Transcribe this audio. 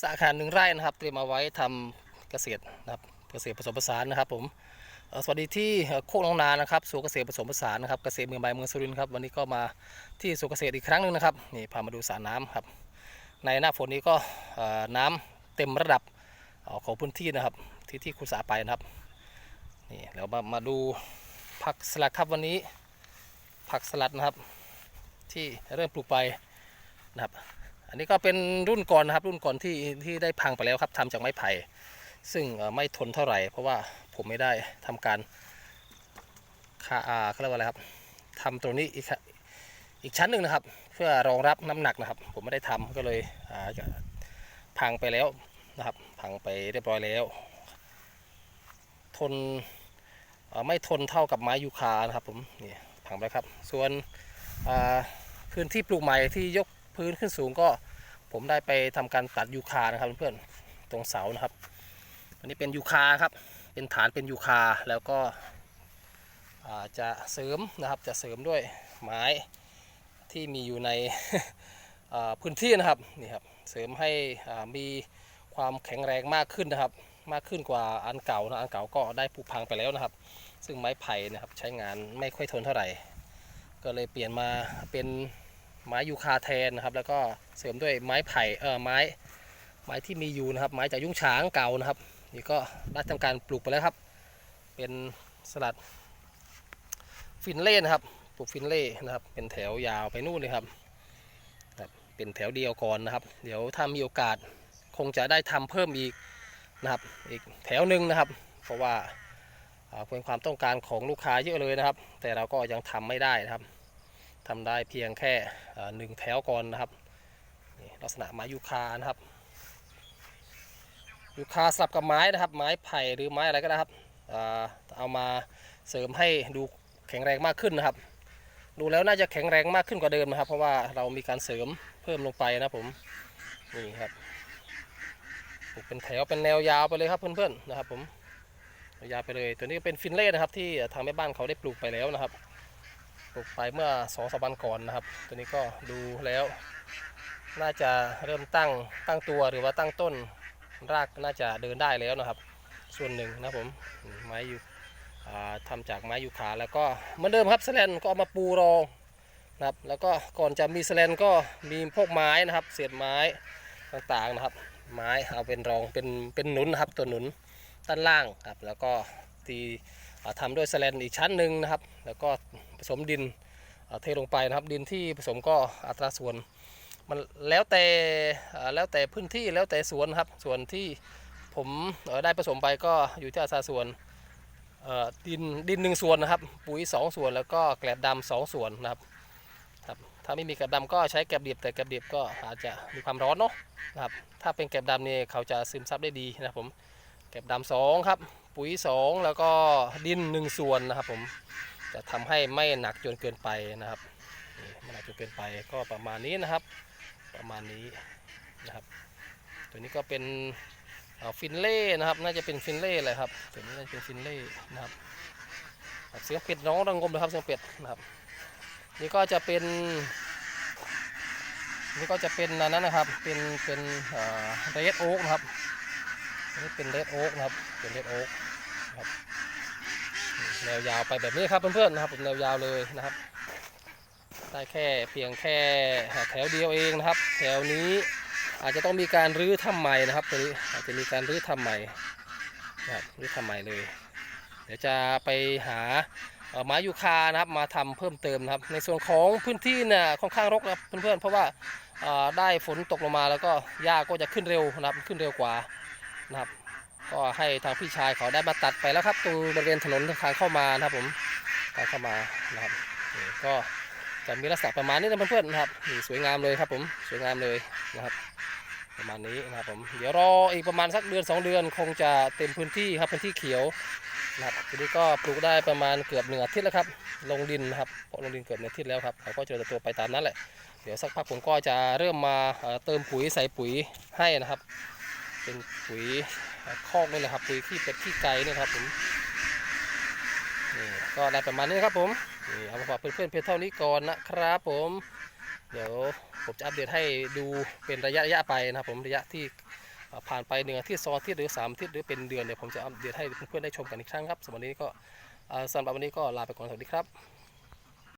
สาขาหนึ่งไร่นะครับ เตรียมเอาไว้ทำเกษตรนะครับเกษตรผสมผสานนะครับ ผมสวัสดีที่โคกน้องนานะครับสวนเกษตรผสมผสานนะครับเกษตรเมืองใบเมืองสุรินทร์ครับวันนี้ก็มาที่สวนเกษตรอีกครั้งหนึ่งนะครับนี่พามาดูสระน้ำครับ ในหน้าฝนนี้ก็น้ำเต็มระดับของพื้นที่นะครับ ที่ที่คุณสาไปนะครับนี่แล้วมามาดูผักสลัดครับวันนี้ผักสลัดนะครับ ที่เริ่มปลูกไปนะครับ อันนี้ก็เป็นรุ่นก่อนนะครับรุ่นก่อนที่ที่ได้พังไปแล้วครับทำจากไม้ไผ่ซึ่งไม่ทนเท่าไหร่ เพราะว่าผมไม่ได้ทำการคาอาเขาเรียกว่าอะไรครับทำตรงนี้อีกอีกชั้นหนึ่งนะครับ เพื่อรองรับน้ำหนักนะครับ ผมไม่ได้ทำก็เลยพังไปแล้วนะครับ พังไปเรียบร้อยแล้ว ทนไม่ทนเท่ากับไม้ยูคานะครับผมนี่พังไปครับ ส่วนพื้นที่ปลูกใหม่ที่ยก พื้นขึ้นสูงก็ผมได้ไปทำการตัดยูคานะครับเพื่อนๆตรงเสานะครับ อันนี้เป็นยูคาครับเป็นฐานเป็นยูคาแล้วก็จะเสริมนะครับจะเสริมด้วยไม้ที่มีอยู่ในพื้นที่นะครับนี่ครับเสริมให้มีความแข็งแรงมากขึ้นนะครับ มากขึ้นกว่าอันเก่านะอันเก่าก็ได้ผุพังไปแล้วนะครับ ซึ่งไม้ไผ่นะครับใช้งานไม่ค่อยทนเท่าไหร่ ก็เลยเปลี่ยนมาเป็น ไม้ยูคาแทนนะครับ แล้วก็เสริมด้วยไม้ไผ่เออไม้ไม้ที่มีอยู่นะครับ ไม้จากยุ้งฉางเก่านะครับ นี่ก็ได้ทำการปลูกไปแล้วครับ เป็นสลัดฟินเล่นะครับ ปลูกฟินเล่นะครับ เป็นแถวยาวไปนู่นเลยครับ เป็นแถวเดียวก่อนนะครับ เดี๋ยวถ้ามีโอกาสคงจะได้ทำเพิ่มอีกนะครับ อีกแถวหนึ่งนะครับ เพราะว่าเป็นความต้องการของลูกค้าเยอะเลยนะครับ แต่เราก็ยังทำไม่ได้นะครับ ทำได้เพียงแค่หนึ่งแถวก่อนนะครับลักษณะไม้ยูคานะครับยูคาสลับกับไม้นะครับ ไม้ไผ่หรือไม้อะไรก็ได้ครับเอามาเสริมให้ดูแข็งแรงมากขึ้นนะครับ ดูแล้วน่าจะแข็งแรงมากขึ้นกว่าเดิมนะครับ เพราะว่าเรามีการเสริมเพิ่มลงไปนะผมนี่ครับเป็นแถวเป็นแนวยาวไปเลยครับเพื่อนๆนะครับ ผมยาวไปเลยตัวนี้เป็นฟินเล่นะครับ ที่ทางแม่บ้านเขาได้ปลูกไปแล้วนะครับ ปลูกไปเมื่อสองสามวันก่อนนะครับ ตัวนี้ก็ดูแล้ว น่าจะเริ่มตั้งตั้งตัวหรือว่าตั้งต้นรากน่าจะเดินได้แล้วนะครับ ส่วนหนึ่งนะผมไม้ยูอ่าทำจากไม้ยูคาแล้วก็เหมือนเดิมครับแสแลนก็เอามาปูรองนะครับ แล้วก็ก่อนจะมีแสแลนก็มีพวกไม้นะครับ เศษไม้ต่างๆนะครับ ไม้เอาเป็นรองเป็นเป็นหนุนนะครับตัวหนุนด้านล่างครับ แล้วก็ตี อ่าทำด้วยแสแลนอีกชั้นหนึ่งนะครับ แล้วก็ผสมดินเทลงไปนะครับ ดินที่ผสมก็อัตราส่วนมันแล้วแต่แล้วแต่พื้นที่แล้วแต่สวนครับ ส่วนที่ผมได้ผสมไปก็อยู่ที่อัตราส่วนดินดินหนึ่งส่วนนะครับ ปุ๋ยสองส่วนแล้วก็แกลบดำสองส่วนนะครับครับถ้าไม่มีแกลบดำก็ใช้แกลบดิบแต่แกลบดิบก็อาจจะมีความร้อนเนาะนะครับถ้าเป็นแกลบดำเนี่ยเขาจะซึมซับได้ดีนะครับผมแกลบดำสองครับ ปุ๋ยสองแล้วก็ดินหนึ่งส่วนนะครับผมจะทำให้ไม่หนักจนเกินไปนะครับไม่หนักจนเกินไปก็ประมาณนี้นะครับ ประมาณนี้นะครับ ตัวนี้ก็เป็นฟินเล่นะครับ น่าจะเป็นฟินเล่เลยครับตัวนี้น่าจะเป็นฟินเล่นะครับเสียงเป็ดร้องระงมเลยครับเสียงเป็ดนะครับ นี่ก็จะเป็น นี่ก็จะเป็นอันนั้นนะครับเป็นเป็นเรดโอ๊กนะครับ นนี้เป็นเรดโอ๊กนะครับ เป็นเรดโอ๊กนะครับแนวยาวไปแบบนี้ครับเพื่อนๆนะครับผมแนวยาวเลยนะครับ ได้แค่เพียงแค่แถวเดียวเองนะครับ แถวนี้อาจจะต้องมีการรื้อทำใหม่นะครับตัวนี้อาจจะมีการรื้อทำใหม่นะครับรื้อทำใหม่เลย เดี๋ยวจะไปหาไม้ยูคานะครับมาทำเพิ่มเติมนะครับ ในส่วนของพื้นที่เนี่ยค่อนข้างรกนะครับเพื่อนๆเพราะว่าได้ฝนตกลงมาแล้วก็หญ้าก็จะขึ้นเร็วนะครับขึ้นเร็วกว่า นะครับ ก็ให้ทางพี่ชายเขาได้มาตัดไปแล้วครับตรงบริเวณถนนทางเข้ามานะครับผมทางเข้ามานะครับก็จะมีลักษณะประมาณนี้นะเพื่อนๆนะครับสวยงามเลยครับผมสวยงามเลยนะครับ ประมาณนี้นะครับผมเดี๋ยวรออีกประมาณสักเดือน 2 เดือนคงจะเต็มพื้นที่ครับพื้นที่เขียวนะครับทีนี้ก็ปลูกได้ประมาณเกือบหนึ่งอาทิตย์แล้วครับ ลงดินนะครับเพราะลงดินเกือบหนึ่งอาทิตย์แล้วครับเขาก็จริญเติบโตไปตามนั้นแหละเดี๋ยวสักพักผมก็จะเริ่มมาเติมปุ๋ยใส่ปุ๋ยให้นะครับ เป็นปุ๋ยคอกนี่แหละครับ ปุ๋ยขี้เป็ดขี้ไก่เนี่ยครับผมนี่ก็ได้ประมาณนี้ครับผมนี่เอามาฝากเพื่อนๆเพียงเท่านี้ก่อนนะครับผม เดี๋ยวผมจะอัปเดตให้ดูเป็นระยะระยะไปนะครับผมระยะที่ผ่านไปหนึ่งอาทิตย์สองอาทิตย์หรือสามอาทิตย์หรือเป็นเดือนเนี่ยผมจะอัปเดตให้เพื่อนๆได้ชมกันอีกครั้งครับสำหรับวันนี้ก็สำหรับวันนี้ก็ลาไปก่อนสวัสดีครับ